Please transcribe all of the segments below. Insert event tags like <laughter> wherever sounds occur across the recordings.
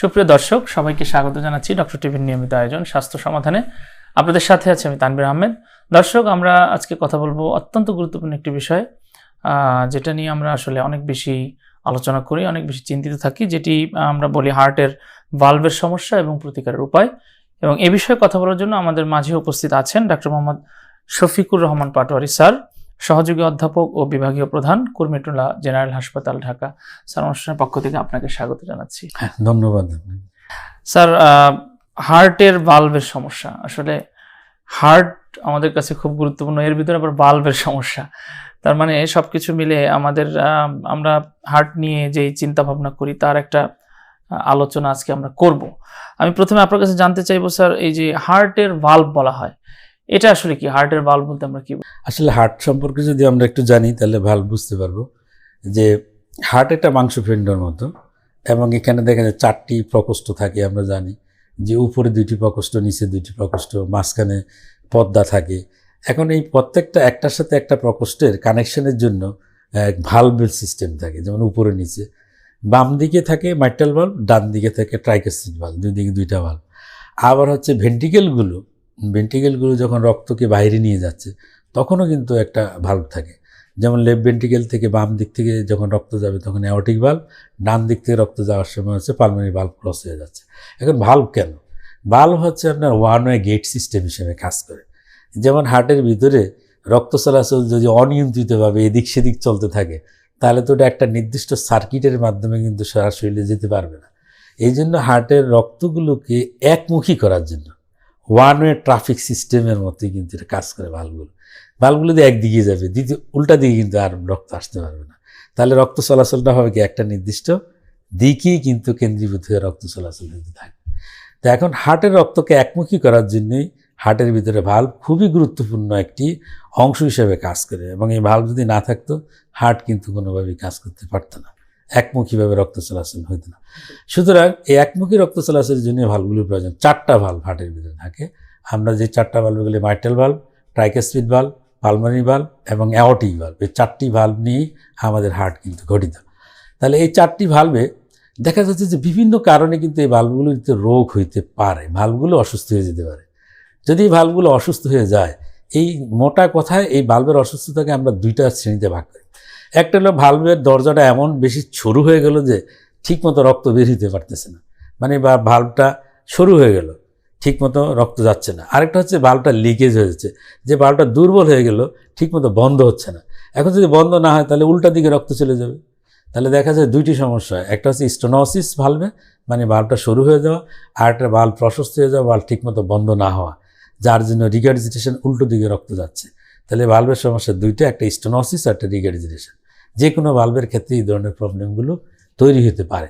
সুপ্রিয় দর্শক, সবাইকে স্বাগত জানাচ্ছি ডক্টর টিভির নিয়মিত আয়োজন স্বাস্থ্য সমাধানে। আপনাদের সাথে আছে আমি তানবির আহমেদ। দর্শক, আমরা আজকে কথা বলব অত্যন্ত গুরুত্বপূর্ণ একটি বিষয় যেটা নিয়ে আমরা আসলে অনেক বেশি আলোচনা করি, অনেক বেশি চিন্তিত থাকি, যেটি আমরা বলি হার্টের ভালভের সমস্যা এবং প্রতিকারের উপায়। এবং এ বিষয়ে কথা বলার জন্য আমাদের মাঝে উপস্থিত আছেন ডক্টর মোহাম্মদ শফিকুর রহমান পাটোয়ারি স্যার। সহযোগী অধ্যাপক ও বিভাগীয় প্রধান কুর্মিটুলা জেনারেল হাসপাতাল ঢাকা। স্যার অনুষ্ঠানের পক্ষ থেকে আপনাকে স্বাগত জানাচ্ছি। হ্যাঁ ধন্যবাদ। স্যার হার্টের ভালভের সমস্যা। আসলে হার্ট আমাদের কাছে খুব গুরুত্বপূর্ণ এর ভিতরে আবার বাল্বের সমস্যা। তার মানে সব কিছু মিলে আমাদের আমরা হার্ট নিয়ে যেই চিন্তা ভাবনা করি তার একটা আলোচনা আজকে আমরা করব। আমি প্রথমে আপনার কাছে জানতে চাইব স্যার এই যে হার্টের ভালভ বলা হয় এটা আসলে কি? হার্টের ভালভ বলতে আমরা কি আসলে হার্ট সম্পর্কে যদি আমরা একটু জানি, তাহলে ভালো বুঝতে পারব যে হার্ট একটা মাংসপিণ্ডর মতো এবং এখানে দেখা যায় চারটি প্রকোষ্ঠ থাকে, আমরা জানি যে উপরে দুইটি প্রকোষ্ঠ, নিচে দুইটি প্রকোষ্ঠ, মাঝখানে পর্দা থাকে। এখন এই প্রত্যেকটা একটার সাথে একটা প্রকোষ্ঠের কানেকশনের জন্য এক ভালভের সিস্টেম থাকে, যেমন উপরে নিচে। বাম দিকে থাকে মাইটাল ভাল্ব ডান দিকে থাকে ট্রাইকাসিড ভাল্ব দুই দিকে দুইটা ভাল্ব আবার হচ্ছে ভেন্টিকেলগুলো ভেন্টিকেলগুলো যখন রক্তকে বাইরে নিয়ে যাচ্ছে, তখনও কিন্তু একটা ভাল্ব থাকে। যেমন লেফট ভেন্টিকেল থেকে বাম দিক থেকে যখন রক্ত যাবে, তখন অ্যাওটিক ভাল্ব ডান দিক থেকে রক্ত যাওয়ার সময় হচ্ছে পালমারি ভাল্ব ক্রস হয়ে যাচ্ছে। এখন ভাল্ব কেন? ভাল্ব হচ্ছে আপনার ওয়ান ওয়ে গেট সিস্টেম হিসেবে কাজ করে। যেমন হার্টের ভিতরে রক্ত চলাচল যদি অনিয়ন্ত্রিতভাবে এদিক সেদিক চলতে থাকে, তাহলে তো ওটা একটা নির্দিষ্ট সার্কিটের মাধ্যমে কিন্তু সারা শরীরে যেতে পারবে না। এই জন্য হার্টের রক্তগুলোকে একমুখী করার জন্য ওয়ান ওয়ে ট্রাফিক সিস্টেমের মতোই কিন্তু এটা কাজ করে ভালগুলো ভালগুলো দিয়ে একদিকে যাবে, দ্বিতীয়, উল্টা দিকে কিন্তু আর রক্ত আসতে পারবে না। তাহলে রক্ত চলাচলটা হবে কি একটা নির্দিষ্ট দিকেই কিন্তু কেন্দ্রীভূত হয়ে রক্ত চলাচল হতে থাকে তো এখন হার্টের রক্তকে একমুখী করার জন্যই হার্টের ভিতরে ভাল্ব খুবই গুরুত্বপূর্ণ একটি অংশ হিসেবে কাজ করে এবং এই ভাল্ব যদি না থাকতো হার্ট কিন্তু কোনোভাবেই কাজ করতে পারতো না। একমুখীভাবে রক্ত চলাচল হতো না। সুতরাং এই একমুখী রক্ত চলাচলের জন্য ভালগুলির প্রয়োজন। চারটা ভাল্ব হার্টের ভিতরে থাকে। আমরা যে চারটা ভাল্বগুলি mitral valve tricuspid valve pulmonary valve এবং অ্যাওটিক ভাল্ব এই চারটি ভাল্ব নিয়েই আমাদের হার্ট কিন্তু গঠিত। তাহলে এই চারটি ভাল্বে দেখা যাচ্ছে যে বিভিন্ন কারণে কিন্তু এই ভাল্বগুলিতে রোগ হইতে পারে। ভাল্বগুলো অসুস্থ হয়ে যেতে পারে। যদি এই ভাল্বগুলো অসুস্থ হয়ে যায়, এই মোটা কথায় এই ভাল্বের অসুস্থতাকে আমরা দুইটা শ্রেণীতে ভাগ করি। একটা হলো ভাল্বের দরজাটা এমন বেশি সরু হয়ে গেল যে ঠিকমতো রক্ত বের হতে পারতেছে না। মানে বা ভাল্বটা সরু হয়ে গেল, ঠিকমতো রক্ত যাচ্ছে না। আরেকটা হচ্ছে ভাল্বটা লিকেজ হয়ে যাচ্ছে যে ভাল্বটা দুর্বল হয়ে গেল, ঠিকমতো বন্ধ হচ্ছে না। এখন যদি বন্ধ না হয়, তাহলে উল্টা দিকে রক্ত চলে যাবে। তাহলে দেখা যায় দুইটি সমস্যা, একটা হচ্ছে স্টোনোসিস ভালভে মানে ভাল্বটা সরু হয়ে যাওয়া, আর একটা ভাল্ব প্রশস্ত হয়ে যাওয়া ভাল্ব ঠিকমতো বন্ধ না হওয়া, যার জন্য রিগার্জিটেশন উল্টো দিকে রক্ত যাচ্ছে। তাহলে ভালভের সমস্যা দুইটা, একটা স্টোনোসিস আর একটা রিগার্জিটেশন যে কোনো ভালভের ক্ষেত্রে এই ধরনের প্রবলেমগুলো তৈরি হতে পারে।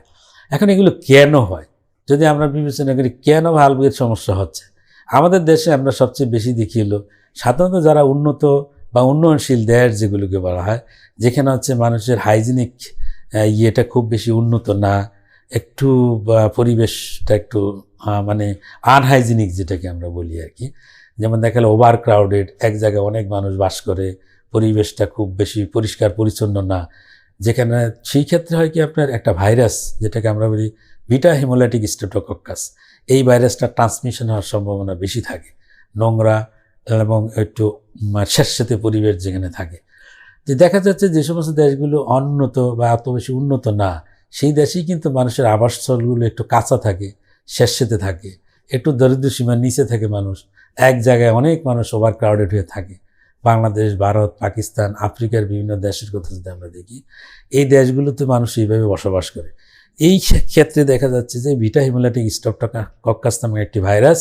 এখন এগুলো কেন হয়? যদি আমরা বিবেচনা করি, কেন ভালভের সমস্যা হচ্ছে? আমাদের দেশে আমরা সবচেয়ে বেশি দেখি হলো, সাধারণত যারা উন্নত বা উন্নয়নশীল দেশ যেগুলোকে বলা হয়, যেখানে হচ্ছে মানুষের হাইজিনিক ইয়েটা খুব বেশি উন্নত না, একটু পরিবেশটা একটু মানে আনহাইজিনিক যেটাকে আমরা বলি আর কি। যেমন দেখা গেলো ওভার ক্রাউডেড এক জায়গায় অনেক মানুষ বাস করে পরিবেশটা খুব বেশি পরিষ্কার, পরিচ্ছন্ন না। যেখানে, সেই ক্ষেত্রে হয় কি আপনার একটা ভাইরাস, যেটাকে আমরা বলি বিটা হিমোলাইটিক স্টেটোকক্কাস এই ভাইরাসটা ট্রান্সমিশন হওয়ার সম্ভাবনা বেশি থাকে। নোংরা এবং একটু স্যাঁতস্যাঁতে পরিবেশ যেখানে থাকে। যে দেখা যাচ্ছে যে সমস্ত দেশগুলো অনুন্নত বা এত বেশি উন্নত না, সেই দেশেই কিন্তু মানুষের আবাসস্থলগুলো একটু কাঁচা থাকে স্যাঁতস্যাঁতে থাকে। একটু দরিদ্র সীমার নিচে থাকে মানুষ। এক জায়গায় অনেক মানুষ ওভার ক্রাউডেড হয়ে থাকে। বাংলাদেশ, ভারত, পাকিস্তান, আফ্রিকার বিভিন্ন দেশের কথা যদি আমরা দেখি, এই দেশগুলোতে মানুষ এইভাবে বসবাস করে। এই ক্ষেত্রে দেখা যাচ্ছে যে ভিটা হিমোলাইটিক স্টপটকা কক্কাস নামক একটি ভাইরাস,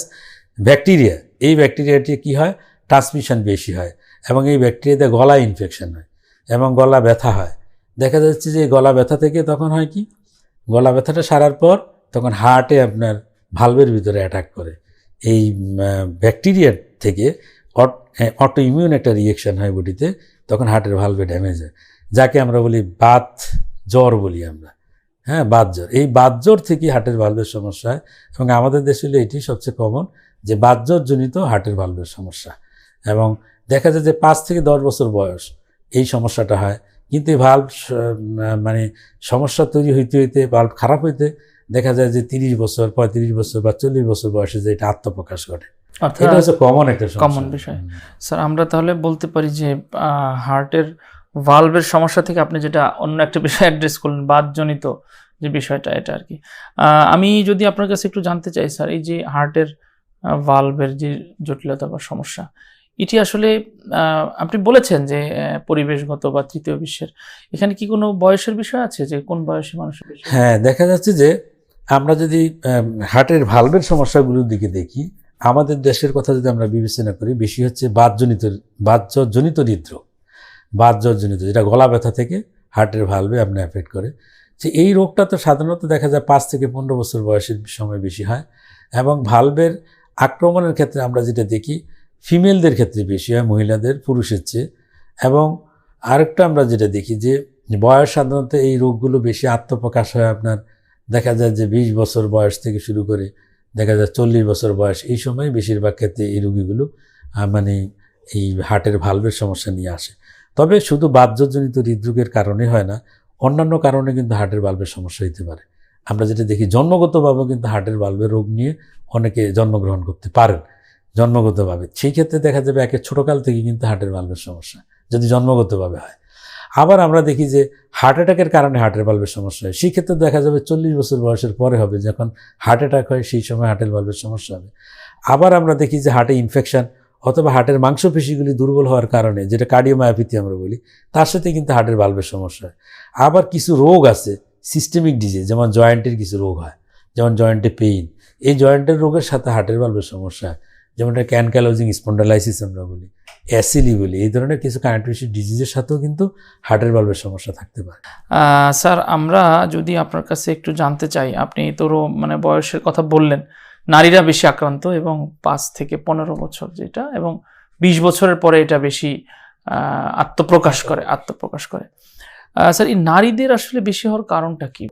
ব্যাকটেরিয়া। এই ব্যাকটেরিয়াটি কি হয়? ট্রান্সমিশন বেশি হয় এবং এই ব্যাকটেরিয়াতে গলা ইনফেকশন হয় এবং গলা ব্যথা হয়। দেখা যাচ্ছে যে গলা ব্যথা থেকে তখন হয় কি? গলা ব্যথাটা সারার পর তখন হার্টে আপনার ভালভের ভিতরে অ্যাটাক করে। এই ব্যাকটেরিয়ার থেকে অটো ইমিউন একটা রিয়েকশন হয় বডিতে, তখন হার্টের ভালভে ড্যামেজ হয়। যাকে আমরা বলি বাত জ্বর বলি আমরা। হ্যাঁ বাত জ্বর। এই বাত জ্বর থেকে হার্টের ভালভের সমস্যা হয় এবং আমাদের দেশে হলে এটি সবচেয়ে কমন যে বাত জ্বর জনিত হার্টের ভালভের সমস্যা। এবং দেখা যায় যে পাঁচ থেকে দশ বছর বয়স এই সমস্যাটা হয়। কিন্তু এই ভাল্ব মানে সমস্যা তৈরি হইতে হইতে ভাল্ব খারাপ হইতে দেখা যায় যে তিরিশ বছর, পঁয়ত্রিশ বছর বা চল্লিশ বছর বয়সে যে এটা আত্মপ্রকাশ ঘটে। এটা অর্থাৎ হচ্ছে কমন একটা বিষয়। স্যার আমরা তাহলে বলতে পারি যে হার্টের ভালভের সমস্যা থেকে আপনি যেটা অন্য একটা বিষয় অ্যাড্রেস করলেন বাদজনিত যে বিষয়টা এটা আর কি আমি যদি আপনার কাছে একটু জানতে চাই স্যার এই যে হার্টের ভালভের যে জটিলতা বা সমস্যা এটি আসলে আহ, আপনি বলেছেন যে পরিবেশগত বা তৃতীয় বিশ্বের। এখানে কি কোনো বয়সের বিষয় আছে? যে কোন বয়সী মানুষের হ্যাঁ দেখা যাচ্ছে যে আমরা যদি হার্টের ভালভের সমস্যাগুলোর দিকে দেখি আমাদের দেশের কথা যদি আমরা বিবেচনা করি, বেশি হচ্ছে বাতজনিত বাতজনিত হৃদরোগ। বাতজনিত যেটা গলা ব্যথা থেকে হার্টের ভালভে আপনি অ্যাফেক্ট করে। যে এই রোগটা তো সাধারণত দেখা যায় পাঁচ থেকে পনেরো বছর বয়সের সময় বেশি হয় এবং ভালভের আক্রমণের ক্ষেত্রে আমরা যেটা দেখি ফিমেলদের ক্ষেত্রে বেশি হয়, মহিলাদের, পুরুষের চেয়ে। এবং আরেকটা আমরা যেটা দেখি যে, বয়স সাধারণত এই রোগগুলো বেশি আত্মপ্রকাশ হয় আপনার, দেখা যায় যে বিশ বছর বয়স থেকে শুরু করে দেখা যায় চল্লিশ বছর বয়স, এই সময় বেশিরভাগ ক্ষেত্রে এই রোগীগুলো মানে এই হার্টের ভালভের সমস্যা নিয়ে আসে। তবে শুধু বাহ্যজনিত হৃদরোগের কারণে হয় না, অন্যান্য কারণে কিন্তু হার্টের ভালভের সমস্যা হতে পারে। আমরা যেটা দেখি জন্মগতভাবে কিন্তু হার্টের ভালভের রোগ নিয়ে অনেকে জন্মগ্রহণ করতে পারেন জন্মগতভাবে। সেই ক্ষেত্রে দেখা যাবে একে ছোটোকাল থেকে কিন্তু হার্টের ভালভের সমস্যা, যদি জন্মগতভাবে হয়। আবার আমরা দেখি যে হার্ট অ্যাটাকের কারণে হার্টের বাল্বের সমস্যা হয়। সেই ক্ষেত্রে দেখা যাবে চল্লিশ বছর বয়সের পরে হবে, যখন হার্ট অ্যাটাক হয়, সেই সময় হার্টের বাল্বের সমস্যা হবে। আবার আমরা দেখি যে হার্টে ইনফেকশন অথবা হার্টের মাংসপেশিগুলি দুর্বল হওয়ার কারণে, যেটা কার্ডিওমায়োপ্যাথি আমরা বলি, তার সাথে কিন্তু হার্টের বাল্বের সমস্যা হয়। আবার কিছু রোগ আছে সিস্টেমিক ডিজিজ যেমন জয়েন্টের কিছু রোগ হয়, যেমন জয়েন্টে পেইন এই জয়েন্টের রোগের সাথে হার্টের ভালভের সমস্যা হয় যেমন ক্যানক্যালোজিং স্পন্ডালাইসিস আমরা বলি। অ্যাসিলি বলি এই ধরনের কিছু কানেক্টিভ ডিজিজের সাথেও কিন্তু হার্টের বাল্বের সমস্যা থাকতে পারে। স্যার আমরা যদি আপনার কাছে একটু জানতে চাই আপনি তো রো- মানে বয়সের কথা বললেন নারীরা বেশি আক্রান্ত এবং পাঁচ থেকে পনেরো বছর যেটা এবং বিশ বছরের পরে এটা বেশি আত্মপ্রকাশ করে আত্মপ্রকাশ করে। স্যার এই নারীদের আসলে বেশি হওয়ার কারণটা কি?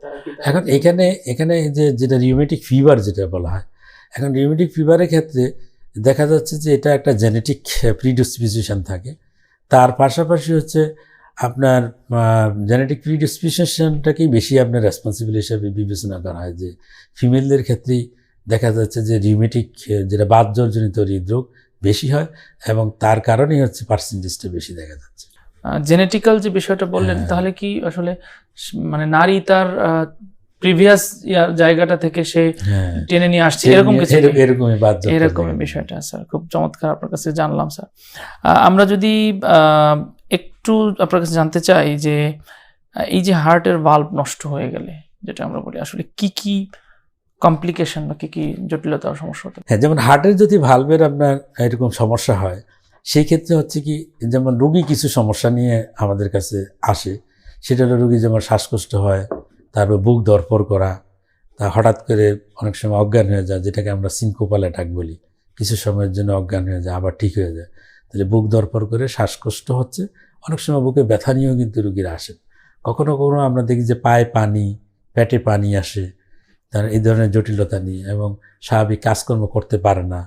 এখন এখানে এখানে যে যেটা রিউমেটিক ফিভার যেটা বলা হয় এখন রিউমেটিক ফিভারের ক্ষেত্রে দেখা যাচ্ছে যে এটা একটা জেনেটিক প্রিডিসপিজিশন থাকে তার পাশাপাশি হচ্ছে আপনার জেনেটিক প্রিডিসপিজিশনটাকেই বেশি আপনার রেসপন্সিবল হিসাবে বিবেচনা করা হয় যে ফিমেলদের ক্ষেত্রেই দেখা যাচ্ছে যে রিউমেটিক যেটা বাতজর্জনিত হৃদরোগ বেশি হয় এবং তার কারণেই হচ্ছে পার্সেন্টেজটা বেশি দেখা যাচ্ছে জেনেটিক্যাল যে বিষয়টা বললেন হ্যাঁ। তাহলে কি আসলে মানে নারী তার প্রিভিয়াস ইয়ার জায়গাটা থেকে সে হ্যাঁ। টেনে নিয়ে আসছে এরকম কিছু এরকমই এরকমই বিষয়টা স্যার খুব চমৎকার আপনার কাছে জানলাম স্যার আমরা যদি একটু আপনার কাছে জানতে চাই যে এই যে হার্টের ভাল্ব নষ্ট হয়ে গেলে যেটা আমরা বলি আসলে কি কি কমপ্লিকেশন বা কি কি জটিলতা বা সমস্যা হতে হ্যাঁ যেমন হার্টের যদি ভালভের আপনার এরকম সমস্যা হয় সেই ক্ষেত্রে হচ্ছে কি যেমন রোগী কিছু সমস্যা নিয়ে আমাদের কাছে আসে সেটা হলো রোগী যেমন শ্বাসকষ্ট হয় তারপর বুক দরপর করা, তা হঠাৎ করে অনেক সময় অজ্ঞান হয়ে যায়, যেটাকে আমরা সিনকোপাল অ্যাটাক বলি। কিছু সময়ের জন্য অজ্ঞান হয়ে যায়, আবার ঠিক হয়ে যায়। তাহলে বুক দরপর করে শ্বাসকষ্ট হচ্ছে, অনেক সময় বুকে ব্যথা নিয়েও কিন্তু রুগীরা আসেন কখনো কখনো আমরা দেখি যে পায়ে পানি, পেটে পানি আসে, তার এই ধরনের জটিলতা নিয়ে এবং স্বাভাবিক কাজকর্ম করতে পারে না,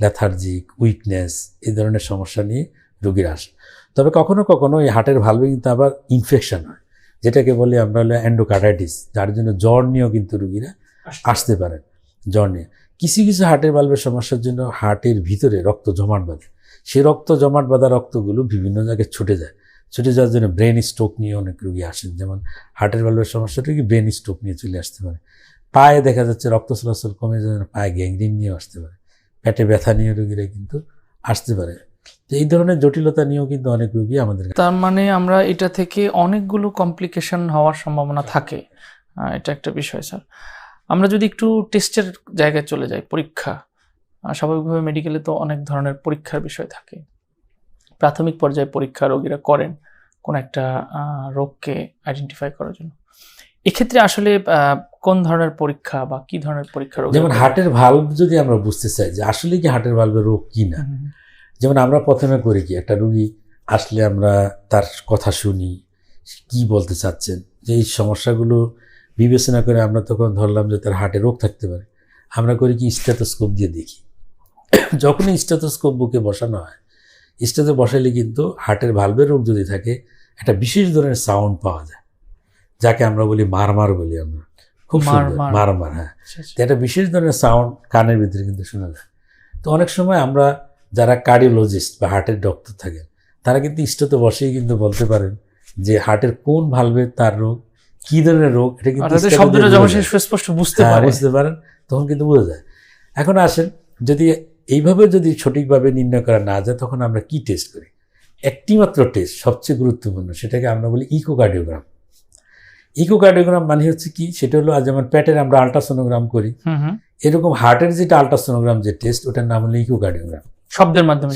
লেথার্জিক, উইকনেস, এই ধরনের সমস্যা নিয়ে রুগীরা আসে। তবে কখনো কখনো এই হার্টের ভালভে কিন্তু আবার ইনফেকশন হয়। যেটাকে বলি আমরা হলো অ্যান্ডোকার্ডাইটিস যার জন্য জ্বর নিয়েও কিন্তু রুগীরা আসতে পারেন জ্বর নিয়ে। কিছু কিছু হার্টের বাল্বের সমস্যার জন্য হার্টের ভিতরে রক্ত জমাট বাঁধে। সে রক্ত জমাট বাঁধা রক্তগুলো বিভিন্ন জায়গায় ছুটে যায়। ছুটে যাওয়ার জন্য ব্রেন স্ট্রোক নিয়ে অনেক রুগী আসেন। যেমন হার্টের বাল্বের সমস্যাটা কি ব্রেন স্ট্রোক নিয়ে চলে আসতে পারে। পায়ে দেখা যাচ্ছে রক্ত চলাচল কমে যাওয়ার জন্য পায়ে গ্যাংগ্রিন নিয়ে আসতে পারে। পেটে ব্যথা নিয়ে রুগীরা কিন্তু আসতে পারে। তো এই ধরনের জটিলতা নিয়েও কিন্তু অনেক রুগী আমাদের তার মানে আমরা এটা থেকে অনেকগুলো কমপ্লিকেশন হওয়ার সম্ভাবনা থাকে। এটা একটা বিষয় স্যার আমরা যদি একটু টেস্টের জায়গায় চলে যাই পরীক্ষা। স্বাভাবিকভাবে মেডিকেলে তো অনেক ধরনের পরীক্ষার বিষয় থাকে। প্রাথমিক পর্যায়ে পরীক্ষা রোগীরা করেন কোন একটা রোগকে আইডেন্টিফাই করার জন্য। এক্ষেত্রে আসলে কোন ধরনের পরীক্ষা বা কি ধরনের পরীক্ষা যেমন হার্টের ভালভ যদি আমরা বুঝতে চাই যে আসলে কি হার্টের ভালভের রোগ কি না যেমন আমরা প্রথমে করি কি একটা রুগী আসলে আমরা তার কথা শুনি কি বলতে চাচ্ছেন যে এই সমস্যাগুলো বিবেচনা করে আমরা তখন ধরলাম যে তার হার্টে রোগ থাকতে পারে। আমরা করি কি স্টেথোস্কোপ দিয়ে দেখি। <clears throat> যখনই স্টেথোস্কোপ বুকে বসানো হয় স্টেথে বসালে কিন্তু হার্টের ভালভের রোগ যদি থাকে একটা বিশেষ ধরনের সাউন্ড পাওয়া যায় যাকে আমরা বলি মারমার বলি আমরা। খুব মার সুন্দর মার। মার মার হ্যাঁ। আচ্ছা, আচ্ছা। একটা বিশেষ ধরনের সাউন্ড কানের ভিতরে কিন্তু শোনা যায়। তো অনেক সময় আমরা যারা কার্ডিওলজিস্ট বা হার্টের ডক্টর থাকেন তারা কিন্তু ইষ্টত বসেই কিন্তু বলতে পারেন যে হার্টের কোন ভালভে তার রোগ কি ধরনের রোগ এটা কিন্তু অর্থাৎ এই ইষ্টত শব্দটা যখন সে সুস্পষ্ট বুঝতে হ্যাঁ, পারে। বুঝতে পারেন তখন কিন্তু বোঝা যায়। এখন আসেন যদি এইভাবে যদি সঠিকভাবে নির্ণয় করা না যায় তখন আমরা কি টেস্ট করি? একটি মাত্র টেস্ট সবচেয়ে গুরুত্বপূর্ণ সেটাকে আমরা বলি ইকোকার্ডিওগ্রাম ইকোকার্ডিওগ্রাম মানে হচ্ছে কি? সেটা হলো আজ যেমন পেটের আমরা আল্ট্রাসোনোগ্রাম করি। এরকম হার্টের যেটা আল্ট্রাসোনোগ্রাম যে টেস্ট ওটার নাম হলো ইকোকার্ডিওগ্রাম শব্দের মাধ্যমে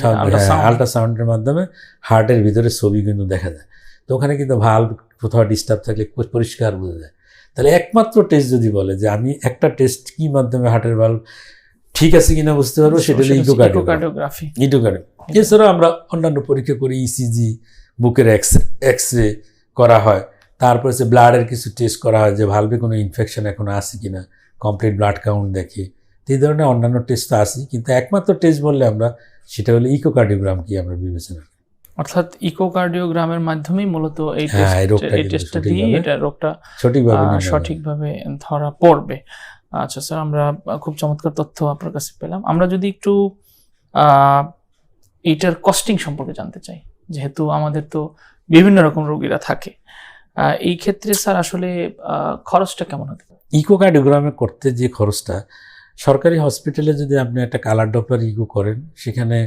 আল্ট্রাসাউন্ডের মাধ্যমে হার্টের ভিতরে ছবি কিন্তু দেখা যায়। তো ওখানে কিন্তু ভাল্ব কোথাও ডিস্টার্ব থাকলে পরি- পরিষ্কার বোঝা যায়। তাহলে একমাত্র টেস্ট যদি বলে যে আমি একটা টেস্ট কি মাধ্যমে হার্টের ভাল্ব ঠিক আছে কিনা বুঝতে পারব সেটা হলো ইকোকার্ডিওগ্রাফি ইকোকার্ডিও এছাড়াও আমরা অন্যান্য পরীক্ষা করি ইসিজি বুকের এক্স এক্স রে করা হয়। তারপরে সে ব্লাডের কিছু টেস্ট করা হয় যে ভালভে কোনো ইনফেকশন এখনও আছে কিনা। কমপ্লিট ব্লাড কাউন্ট দেখে। এই ধরনের অন্যান্য টেস্ট তো আছে কিন্তু একমাত্র টেস্ট বললে আমরা সেটা হলো ইকোকার্ডিওগ্রাম কি আমরা বিবেচনা করি। অর্থাৎ ইকোকার্ডিওগ্রামের মাধ্যমেই মূলত এই হ্যাঁ, এই টেস্টটা দিয়ে এটা রোগটা সঠিকভাবে। সঠিকভাবে ধরা পড়বে। আচ্ছা স্যার আমরা খুব চমৎকার তথ্য আপনার কাছে পেলাম। আমরা যদি একটু আহ, এইটার কস্টিং সম্পর্কে জানতে চাই যেহেতু আমাদের তো বিভিন্ন রকম রোগীরা থাকে। এই ক্ষেত্রে স্যার আসলে খরচটা কেমন হতে পারে? ইকোকার্ডিওগ্রামে করতে যে খরচটা সরকারি হসপিটালে যদি আপনি একটা কালার ডপলার ইকো করেন সেখানে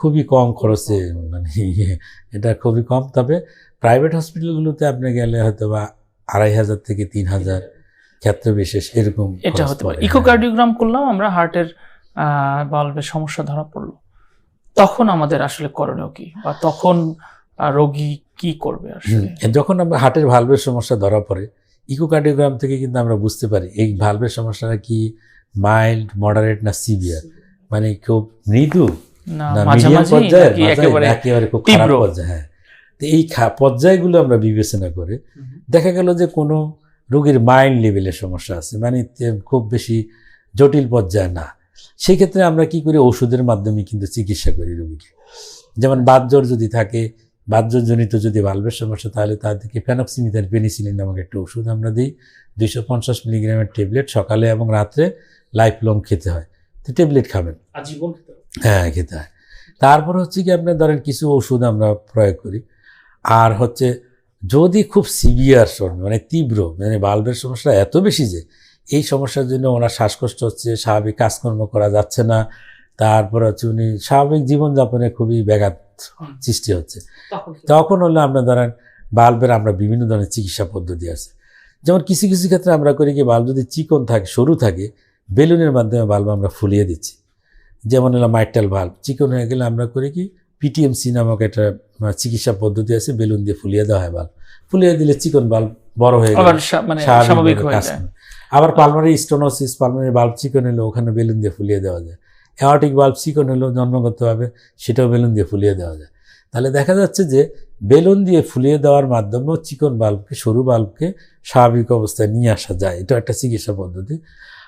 খুবই কম খরচে মানে এটা খুবই কম। তবে প্রাইভেট হসপিটালগুলোতে আপনি গেলে হয়তো বা আড়াই হাজার থেকে তিন হাজার ক্ষেত্র বিশেষ এরকম এটা হতে পারে। পড়ে, হ্যাঁ। ইকোকার্ডিওগ্রাম করলাম আমরা হার্টের বাল্বের সমস্যা ধরা পড়ল। তখন আমাদের আসলে করণীয় কি? বা তখন রোগী কি করবে আসলে? যখন আমরা হার্টের ভালভের সমস্যা ধরা পড়ে ইকোকার্ডিওগ্রাম থেকে কিন্তু আমরা বুঝতে পারি এই ভালভের সমস্যাটা কি মাইল্ড মডারেট না সিভিয়ার মানে খুব মৃদু না মিডিয়াম পর্যায়ে একেবারে একেবারে খুব খারাপ পর্যায়ে হ্যাঁ। তো এই পর্যায়গুলো আমরা বিবেচনা করে দেখা গেল যে কোনো রোগীর মাইন্ড লেভেলের সমস্যা আছে। মানে খুব বেশি জটিল পর্যায়ে না। সেই ক্ষেত্রে আমরা কি করি? ওষুধের মাধ্যমে কিন্তু চিকিৎসা করি রোগীকে। যেমন বাতজ্বর যদি থাকে বাতজ্বরজনিত যদি ভালভের সমস্যা তাহলে তাদেরকে ফেনক্সিমিথার পেনিসিলিন নামক একটা ওষুধ আমরা দিই। দুইশো পঞ্চাশ মিলিগ্রামের ট্যাবলেট সকালে এবং রাত্রে লাইফ লং খেতে হয়। তো ট্যাবলেট খাবেন। হ্যাঁ খেতে হয়। তারপর হচ্ছে কি আপনার ধরেন কিছু ওষুধ আমরা প্রয়োগ করি। আর হচ্ছে যদি খুব সিভিয়ার মানে তীব্র মানে বাল্বের সমস্যা এত বেশি যে এই সমস্যার জন্য ওনার শ্বাসকষ্ট হচ্ছে স্বাভাবিক কাজকর্ম করা যাচ্ছে না। তারপর হচ্ছে উনি স্বাভাবিক জীবনযাপনে খুবই ব্যাঘাত সৃষ্টি হচ্ছে। তখন হলে আপনার ধরেন বাল্বের আমরা বিভিন্ন ধরনের চিকিৎসা পদ্ধতি আছে। যেমন কিছু কিছু ক্ষেত্রে আমরা করি কি বাল্ব যদি চিকন থাকে সরু থাকে বেলুনের মাধ্যমে বাল্ব আমরা ফুলিয়ে দিচ্ছি। যেমন হলো মাইটাল বাল্ব চিকন হয়ে গেলে আমরা করি কি? পিটিএমসি নামক একটা চিকিৎসা পদ্ধতি আছে বেলুন দিয়ে ফুলিয়ে দেওয়া হয় বাল্ব ফুলিয়ে দিলে চিকন বাল্ব বড় হয়ে গেলে স্বাভাবিক আবার পালমারি স্টোনোসিস পালমারি বাল্ব চিকন হলে ওখানে বেলুন দিয়ে ফুলিয়ে দেওয়া যায়। অ্যাওয়াটিক বাল্ব চিকন হলেও জন্মগতভাবে সেটাও বেলুন দিয়ে ফুলিয়ে দেওয়া যায়। তাহলে দেখা যাচ্ছে যে বেলুন দিয়ে ফুলিয়ে দেওয়ার মাধ্যমেও চিকন বাল্বকে সরু বাল্বকে স্বাভাবিক অবস্থায় নিয়ে আসা যায়। এটা একটা চিকিৎসা পদ্ধতি।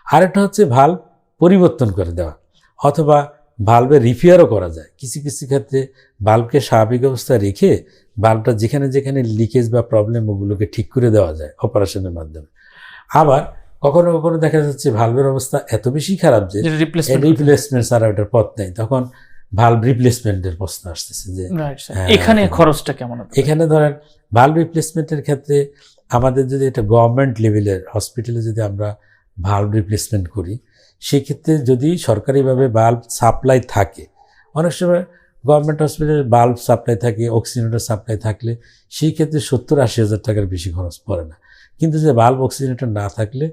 আরেকটা হচ্ছে ভাল্ব পরিবর্তন করে দেওয়া অথবা ভাল্বের রিপেয়ারও করা যায়। কিছু কিছু ক্ষেত্রে বাল্বকে স্বাভাবিক অবস্থায় রেখে বাল্বটা যেখানে যেখানে লিকেজ বা প্রবলেম ওগুলোকে ঠিক করে দেওয়া যায় অপারেশনের মাধ্যমে। আবার কখনো কখনো দেখা যাচ্ছে ভালভের অবস্থা এত বেশি খারাপ যে রিপ্লেসমেন্ট ছাড়া ওটার পথ নেই। তখন ভালভ রিপ্লেসমেন্টের প্রশ্ন আসতেছে যে হ্যাঁ, এখানে। খরচটা কেমন এখানে ধরেন ভালভ রিপ্লেসমেন্টের ক্ষেত্রে আমাদের যদি এটা গভর্নমেন্ট লেভেলের হসপিটালে যদি আমরা ভালভ রিপ্লেসমেন্ট করি, সেক্ষেত্রে যদি সরকারিভাবে বাল্ব সাপ্লাই থাকে, অনেক সময় গভর্নমেন্ট হসপিটালে বাল্ব সাপ্লাই থাকে অক্সিজেনেটর সাপ্লাই থাকলে সেই ক্ষেত্রে সত্তর আশি হাজার টাকার বেশি খরচ পড়ে না। কিন্তু যে বাল্ব অক্সিজেনেটর না থাকলে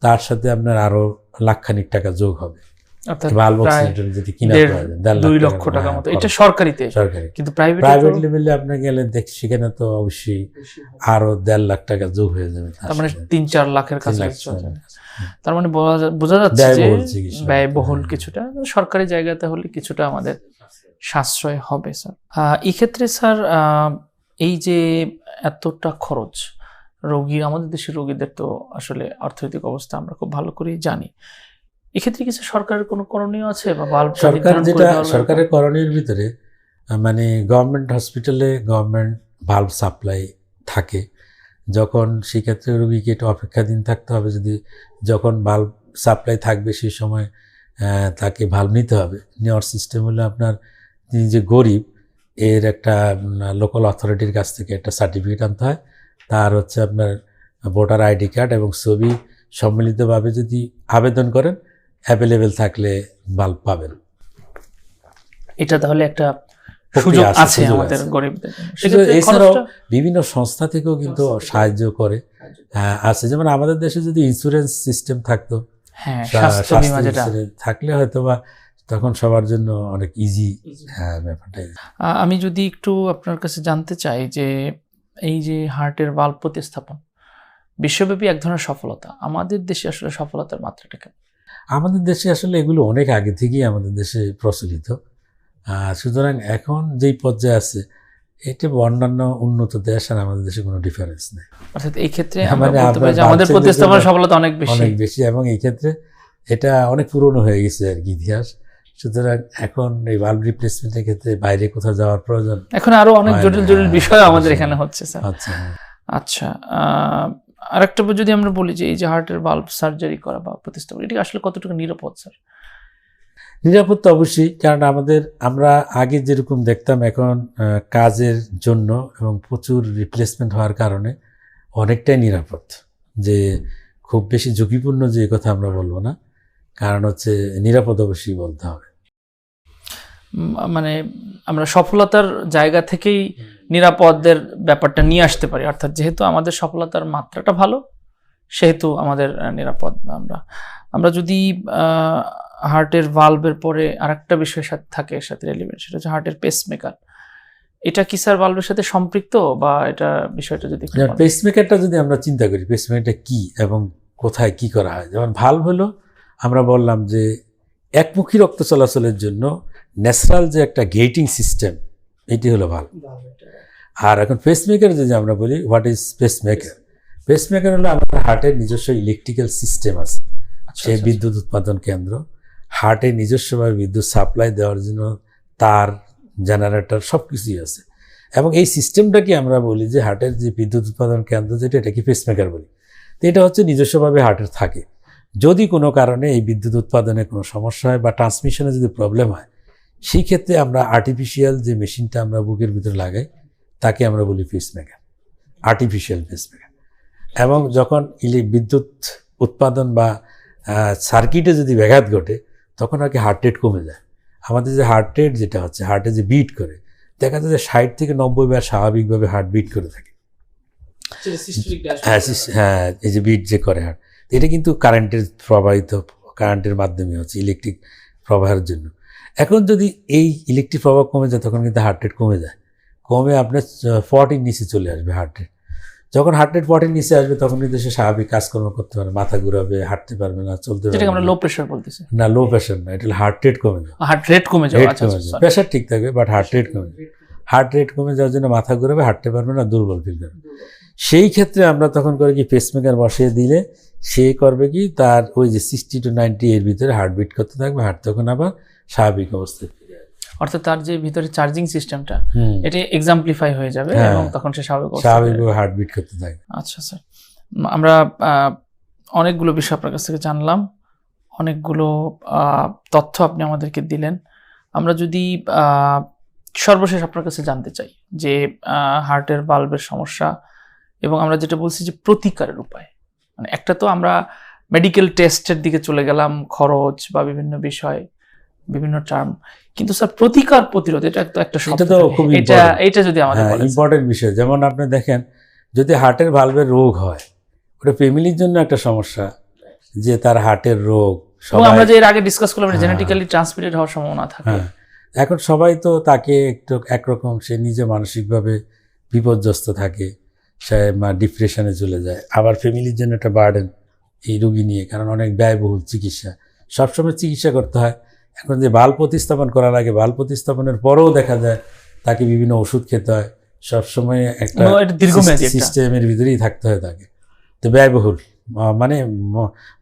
তার সাথে আপনার আরও লাখখানিক টাকা যোগ হবে। অর্থাৎ বাল্ব প্রায় অক্সিজেনেটর যদি কিনা দেড়- প্রয়োজন, দেড় লাখ দুই লক্ষ টাকার হ্যাঁ, মতো। এটা সরকারিতে সরকারি। কিন্তু প্রাইভেট প্রাইভেট লেভেলে আপনি গেলে দেখ সেখানে তো অবশ্যই আরও দেড় লাখ টাকা যোগ হয়ে যাবে তার তার মানে তিন চার লাখের কাছে লাখ চলে যাবে। হুম। তার মানে বোঝা যাচ্ছে যে ব্যয়বহুল হ্যাঁ। কিছুটা সরকারি জায়গাতে হলে কিছুটা আমাদের সাশ্রয় হবে স্যার। আহ, এই ক্ষেত্রে স্যার আহ, এই যে এতটা খরচ রোগী আমাদের দেশের রোগীদের তো আসলে অর্থনৈতিক অবস্থা আমরা খুব ভালো করেই জানি। এক্ষেত্রে কিছু সরকারের কোনো করণীয় আছে বা সরকার যেটা সরকারের করণীয় ভিতরে মানে গভর্নমেন্ট হসপিটালে গভর্নমেন্ট ভাল্ব সাপ্লাই থাকে। যখন সেক্ষেত্রে রুগীকে একটু অপেক্ষা দিন থাকতে হবে যদি যখন ভাল্ব সাপ্লাই থাকবে সেই সময় তাকে ভাল্ব নিতে হবে। নেওয়ার সিস্টেম হলে আপনার তিনি যে গরিব এর একটা লোকাল অথরিটির কাছ থেকে একটা সার্টিফিকেট আনতে হয়। তার হচ্ছে আপনার ভোটার আইডি কার্ড এবং ছবি সম্মিলিতভাবে যদি আবেদন করেন অ্যাভেলেবেল থাকলে বাল্ব পাবেন। এটা তাহলে একটা সুযোগ আছে, আছে আমাদের গরিবদের। জন্য। শুধু সেক্ষেত্রে এছাড়াও বিভিন্ন সংস্থা থেকেও কিন্তু সাহায্য করে আছে। যেমন আমাদের দেশে যদি ইন্স্যুরেন্স সিস্টেম থাকতো হ্যাঁ থাকলে হয়তো বা তখন সবার জন্য অনেক ইজি হ্যাঁ ব্যাপারটা আমি যদি একটু আপনার কাছে জানতে চাই যে এই যে হার্টের বাল্ব প্রতিস্থাপন বিশ্বব্যাপী এক ধরনের সফলতা আমাদের দেশে আসলে সফলতার মাত্রাটা কেমন? আমাদের দেশে আসলে এগুলো অনেক আগে থেকেই আমাদের দেশে প্রচলিত। সুতরাং এখন যেই পর্যায়ে আছে এটা অন্যান্য উন্নত দেশ আর আমাদের দেশে কোনো ডিফারেন্স নেই। অর্থাৎ এই ক্ষেত্রে হ্যাঁ, মানে আমাদের প্রতিস্থাপনের সফলতা অনেক বেশি। অনেক বেশি এবং এই ক্ষেত্রে এটা অনেক পুরনো হয়ে গেছে আর কি ইতিহাস। সুতরাং এখন এই বাল্ব রিপ্লেসমেন্টের ক্ষেত্রে বাইরে কোথাও যাওয়ার প্রয়োজন এখন আরও অনেক জটিল জটিল হ্যাঁ, বিষয় আমাদের এখানে হচ্ছে স্যার। আচ্ছা হ্যাঁ। আচ্ছা আহ, আরেকটা যদি আমরা বলি যে এই যে হার্টের বাল্ব সার্জারি করা বা প্রতিস্থাপন এটা আসলে কতটুকু নিরাপদ স্যার? নিরাপদ তো অবশ্যই কারণ আমাদের আমরা আগে যেরকম দেখতাম এখন কাজের জন্য এবং প্রচুর রিপ্লেসমেন্ট হওয়ার কারণে অনেকটাই নিরাপদ। যে খুব বেশি ঝুঁকিপূর্ণ যে কথা আমরা বলব না কারণ হচ্ছে নিরাপদ অবশ্যই বলতে হবে। মানে আমরা সফলতার জায়গা থেকেই নিরাপদের ব্যাপারটা নিয়ে আসতে পারি। অর্থাৎ যেহেতু আমাদের সফলতার মাত্রাটা ভালো সেহেতু আমাদের নিরাপদ আমরা। আমরা যদি হার্টের ভাল্বের পরে আরেকটা বিষয়ের সাথে থাকে এর সাথে রেলিভেন্ট সেটা হচ্ছে হার্টের পেসমেকার এটা কি স্যার ভালভের সাথে সম্পৃক্ত বা এটা বিষয়টা যদি। পেসমেকারটা যদি আমরা চিন্তা করি পেসমেকারটা কি এবং কোথায় কি করা হয়? যেমন ভাল্ব হলো আমরা বললাম যে একমুখী রক্ত চলাচলের জন্য ন্যাচারাল যে একটা গেটিং সিস্টেম এটি হলো ভালো আর এখন পেসমেকার যদি আমরা বলি হোয়াট ইজ পেসমেকার পেসমেকার হলো আমাদের হার্টের নিজস্ব ইলেকট্রিক্যাল সিস্টেম আছে। আচ্ছা, সেই আচ্ছা, বিদ্যুৎ উৎপাদন কেন্দ্র। হার্টে নিজস্বভাবে বিদ্যুৎ সাপ্লাই দেওয়ার জন্য তার জেনারেটর সব কিছুই আছে। এবং এই সিস্টেমটাকে আমরা বলি যে হার্টের যে বিদ্যুৎ উৎপাদন কেন্দ্র যেটা এটাকে পেসমেকার বলি। তো এটা হচ্ছে নিজস্বভাবে হার্টের থাকে। যদি কোনো কারণে এই বিদ্যুৎ উৎপাদনে কোনো সমস্যা হয় বা ট্রান্সমিশনে যদি প্রবলেম হয় সেই ক্ষেত্রে আমরা আর্টিফিশিয়াল যে মেশিনটা আমরা বুকের ভিতরে লাগাই তাকে আমরা বলি পেসমেকার আর্টিফিশিয়াল পেসমেকার এবং যখন ইলে বিদ্যুৎ উৎপাদন বা সার্কিটে যদি ব্যাঘাত ঘটে তখন আর কি হার্ট রেট কমে যায়। আমাদের যে হার্ট রেট যেটা হচ্ছে হার্টে যে বিট করে দেখা যায় যে ষাট থেকে নব্বই বার স্বাভাবিকভাবে হার্ট বিট করে থাকে। হ্যাঁ হ্যাঁ এই যে বিট যে করে হার্ট এটা কিন্তু কারেন্টের প্রবাহিত কারেন্টের মাধ্যমে হচ্ছে ইলেকট্রিক প্রবাহের জন্য। এখন যদি এই ইলেকট্রিক প্রবাহ কমে যায় তখন কিন্তু হার্ট রেট কমে যায়। কমে আপনার ফর্টির নিচে চলে আসবে হার্ট রেট যখন হার্ট রেট ফর্টির নিচে আসবে তখন কিন্তু সে স্বাভাবিক কাজকর্ম করতে পারে মাথা ঘুরাবে হাঁটতে পারবে না চলতে পারবে আমরা লো প্রেশার বলতেছি। না লো প্রেশার না এটা হার্ট রেট কমে যাবে। হার্ট রেট কমে যাবে আচ্ছা আচ্ছা, প্রেশার ঠিক থাকবে বাট হার্ট রেট কমে যাবে। হার্ট রেট কমে যাওয়ার জন্য মাথা ঘুরাবে হাঁটতে পারবে না দুর্বল ফিল করবে। সেই ক্ষেত্রে আমরা তখন করে কি পেসমেকার বসিয়ে দিলে সে করবে কি? তার ওই যে সিক্সটি টু নাইনটি এর ভিতরে হার্টবিট করতে থাকবে হার্ট তখন আবার স্বাভাবিক অবস্থায়। অর্থাৎ তার যে ভিতরে চার্জিং সিস্টেমটা এটি এক্সাম্পলিফাই হয়ে যাবে হ্যাঁ। এবং তখন সে স্বাভাবিক স্বাভাবিকভাবে হার্টবিট করতে থাকবে। আচ্ছা স্যার আমরা অনেকগুলো বিষয় আপনার কাছ থেকে জানলাম। অনেকগুলো আহ, তথ্য আপনি আমাদেরকে দিলেন। আমরা যদি আহ, সর্বশেষ আপনার কাছে জানতে চাই যে হার্টের বাল্বের সমস্যা এবং আমরা যেটা বলছি যে প্রতিকারের উপায়। মানে একটা তো আমরা মেডিকেল টেস্টের দিকে চলে গেলাম খরচ বা বিভিন্ন বিষয় বিভিন্ন টার্ম কিন্তু স্যার প্রতিকার প্রতিরোধ এটা তো একটা এটা এটা যদি আমাদের হ্যাঁ ইম্পর্টেন্ট বিষয়। যেমন আপনি দেখেন যদি হার্টের ভালভের রোগ হয় ওটা ফ্যামিলির জন্য একটা সমস্যা যে তার হার্টের রোগ আমরা যে এর আগে ডিসকাস করলাম হ্যাঁ। জেনেটিক্যালি ট্রান্সমিটেড হওয়ার সম্ভাবনা থাকে। হ্যাঁ। এখন সবাই তো তাকে একটু একরকম সে নিজে মানসিকভাবে বিপর্যস্ত থাকে। সে ডিপ্রেশনে চলে যায়। আবার ফ্যামিলির জন্য একটা বার্ডেন এই রুগী নিয়ে কারণ অনেক ব্যয়বহুল চিকিৎসা। সবসময় চিকিৎসা করতে হয়। এখন যে বাল প্রতিস্থাপন করার আগে বাল প্রতিস্থাপনের পরেও দেখা যায় তাকে বিভিন্ন ওষুধ খেতে হয়। সবসময় একটা। সিস্টেমের ভিতরেই থাকতে হয় তাকে। তো ব্যয়বহুল। মানে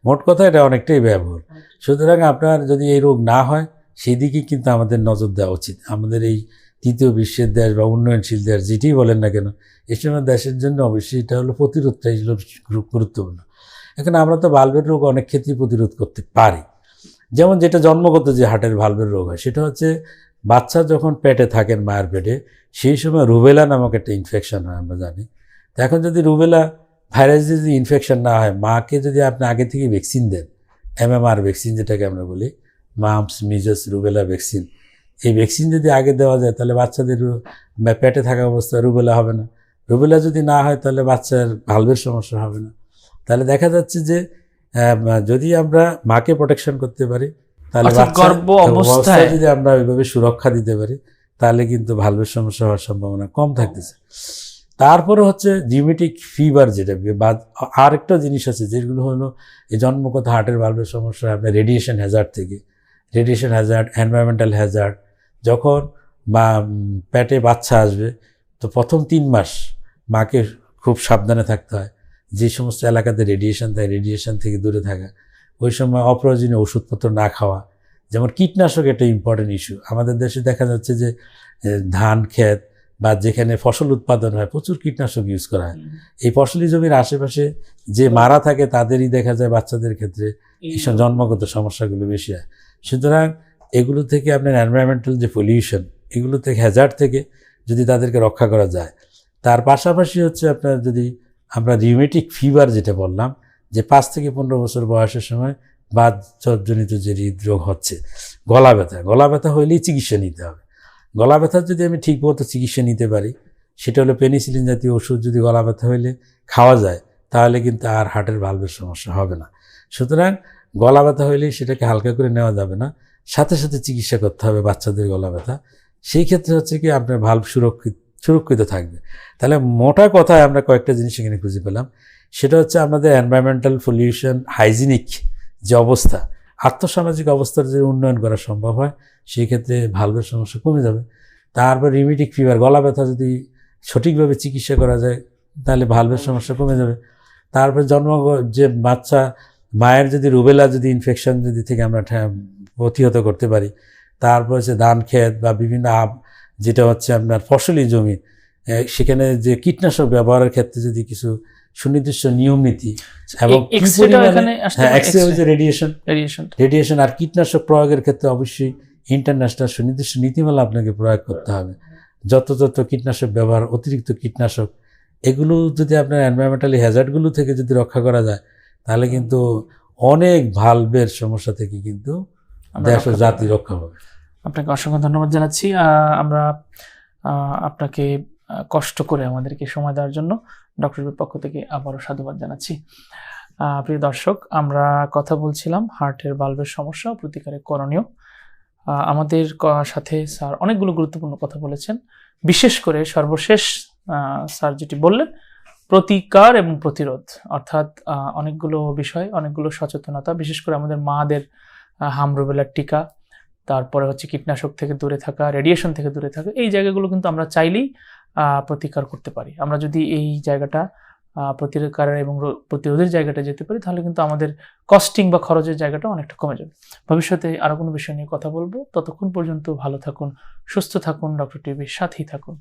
মোট কথা এটা অনেকটাই ব্যয়বহুল। সুতরাং আপনার যদি এই রোগ না হয় সেই দিকে কিন্তু আমাদের নজর দেওয়া উচিত। আমাদের এই তৃতীয় বিশ্বের দেশ বা উন্নয়নশীল দেশ যেটি বলেন না কেন সময় দেশের জন্য অবশ্যই এটা হলো প্রতিরোধটাই হলো গুরুত্বপূর্ণ। এখন আমরা তো ভালভের রোগ অনেক ক্ষেত্রেই প্রতিরোধ করতে পারি। যেমন যেটা জন্মগত যে হার্টের ভালভের রোগ হয়, সেটা হচ্ছে বাচ্চা যখন পেটে থাকেন মায়ের পেটে, সেই সময় রুবেলা নামক একটা ইনফেকশন হয়, আমরা জানি। তো এখন যদি রুবেলা ভাইরাস যদি ইনফেকশন না হয়, মাকে যদি আপনি আগে থেকে ভ্যাকসিন দেন এমএমআর ভ্যাকসিন যেটাকে আমরা বলি মামস মিজস রুবেলা ভ্যাকসিন এই ভ্যাকসিন যদি আগে দেওয়া যায় তাহলে বাচ্চাদের পেটে থাকা অবস্থায় রুবেলা হবে না। রুবেলা যদি না হয় তাহলে বাচ্চার ভালভের সমস্যা হবে না। তাহলে দেখা যাচ্ছে যে যদি আমরা মাকে প্রোটেকশন করতে পারি তাহলে গর্ভ অবস্থায় যদি আমরা ওইভাবে সুরক্ষা দিতে পারি তাহলে কিন্তু ভালভের সমস্যা হওয়ার সম্ভাবনা কম থাকতেছে। তারপরে হচ্ছে জিমেটিক ফিভার যেটা বা আরেকটা জিনিস আছে যেগুলো হলো এই জন্মগত হার্টের ভালভের সমস্যা আপনার রেডিয়েশন হ্যাজার্ড থেকে। রেডিয়েশন হ্যাজার্ড এনভায়রনমেন্টাল হ্যাজার্ড যখন মা পেটে বাচ্চা আসবে তো প্রথম তিন মাস মাকে খুব সাবধানে থাকতে হয়। যে সমস্ত এলাকাতে রেডিয়েশন থাকে রেডিয়েশন থেকে দূরে থাকা ওই সময় অপ্রয়োজনীয় ওষুধপত্র না খাওয়া যেমন কীটনাশক একটা ইম্পর্টেন্ট ইস্যু আমাদের দেশে দেখা যাচ্ছে যে ধান ক্ষেত বা যেখানে ফসল উৎপাদন হয় প্রচুর কীটনাশক ইউজ করা হয়। এই ফসলি জমির আশেপাশে যে মারা থাকে তাদেরই দেখা যায় বাচ্চাদের ক্ষেত্রে এইসব জন্মগত সমস্যাগুলো বেশি হয়। সুতরাং এগুলো থেকে আপনার এনভায়রনমেন্টাল যে পলিউশন এগুলো থেকে হ্যাজার্ড থেকে যদি তাদেরকে রক্ষা করা যায়। তার পাশাপাশি হচ্ছে আপনার যদি আমরা রিউমেটিক ফিভার যেটা বললাম, যে পাঁচ থেকে পনেরো বছর বয়সের সময় বাতজনিত যে হৃদরোগ হচ্ছে, গলা ব্যথা গলা ব্যথা হইলেই চিকিৎসা নিতে হবে। গলা ব্যথার যদি আমি ঠিকমতো চিকিৎসা নিতে পারি, সেটা হলো পেনিসিলিন জাতীয় ওষুধ যদি গলা ব্যথা হইলে খাওয়া যায়, তাহলে কিন্তু আর হার্টের ভালভের সমস্যা হবে না। সুতরাং গলা ব্যথা হইলেই সেটাকে হালকা করে নেওয়া যাবে না। সাথে সাথে চিকিৎসা করতে হবে, বাচ্চাদের গলা ব্যথা। সেই ক্ষেত্রে হচ্ছে কি আপনার ভাল্ব সুরক্ষিত সুরক্ষিত থাকবে। তাহলে মোটা কথায় আমরা কয়েকটা জিনিস এখানে খুঁজে পেলাম। সেটা হচ্ছে আমাদের এনভায়রনমেন্টাল পলিউশন হাইজিনিক যে অবস্থা, আর্থসামাজিক অবস্থার যে উন্নয়ন করা সম্ভব হয়, সেই ক্ষেত্রে ভালভের সমস্যা কমে যাবে। তারপর রিমিটিক ফিভার গলা ব্যথা যদি সঠিকভাবে চিকিৎসা করা যায়, তাহলে ভালভের সমস্যা কমে যাবে। তারপর জন্ম যে বাচ্চা, মায়ের যদি রুবেলা যদি ইনফেকশন যদি থেকে আমরা প্রতিহত করতে পারি। তারপর হচ্ছে ধান ক্ষেত বা বিভিন্ন আব যেটা হচ্ছে আপনার ফসলি জমি সেখানে যে কীটনাশক ব্যবহারের ক্ষেত্রে যদি কিছু সুনির্দিষ্ট নিয়ম নীতি এবং এখানে আসতে হ্যাঁ রেডিয়েশন রেডিয়েশন আর কীটনাশক প্রয়োগের ক্ষেত্রে অবশ্যই ইন্টারন্যাশনাল সুনির্দিষ্ট নীতিমালা আপনাকে প্রয়োগ করতে হবে। যত যত কীটনাশক ব্যবহার অতিরিক্ত কীটনাশক এগুলো যদি আপনার এনভায়রনমেন্টালি হ্যাজার্ডগুলো থেকে যদি রক্ষা করা যায় তাহলে কিন্তু অনেক ভালভের সমস্যা থেকে কিন্তু দেশ ও জাতি রক্ষা পাবে আপনাকে অসংখ্য ধন্যবাদ জানাচ্ছি। আমরা আপনাকে কষ্ট করে আমাদেরকে সময় দেওয়ার জন্য ডক্টরের পক্ষ থেকে আবারও সাধুবাদ জানাচ্ছি। প্রিয় দর্শক আমরা কথা বলছিলাম হার্টের বাল্বের সমস্যা ও প্রতিকারের করণীয়। আমাদের সাথে স্যার অনেকগুলো গুরুত্বপূর্ণ কথা বলেছেন। বিশেষ করে সর্বশেষ স্যার যেটি বললেন প্রতিকার এবং প্রতিরোধ। অর্থাৎ অনেকগুলো বিষয় অনেকগুলো সচেতনতা বিশেষ করে আমাদের মাদের আহ, হাম রুবেলার টিকা তারপরে হচ্ছে কীটনাশক থেকে দূরে থাকা রেডিয়েশন থেকে দূরে থাকা এই জায়গাগুলো কিন্তু আমরা চাইলেই প্রতিকার করতে পারি। আমরা যদি এই জায়গাটা প্রতিকারের এবং প্রতিরোধের জায়গাটা যেতে পারি তাহলে কিন্তু আমাদের কস্টিং বা খরচের জায়গাটা অনেকটা কমে যাবে। ভবিষ্যতে আরও কোনো বিষয় নিয়ে কথা বলব। ততক্ষণ পর্যন্ত ভালো থাকুন সুস্থ থাকুন ডক্টর টিভির সাথেই থাকুন।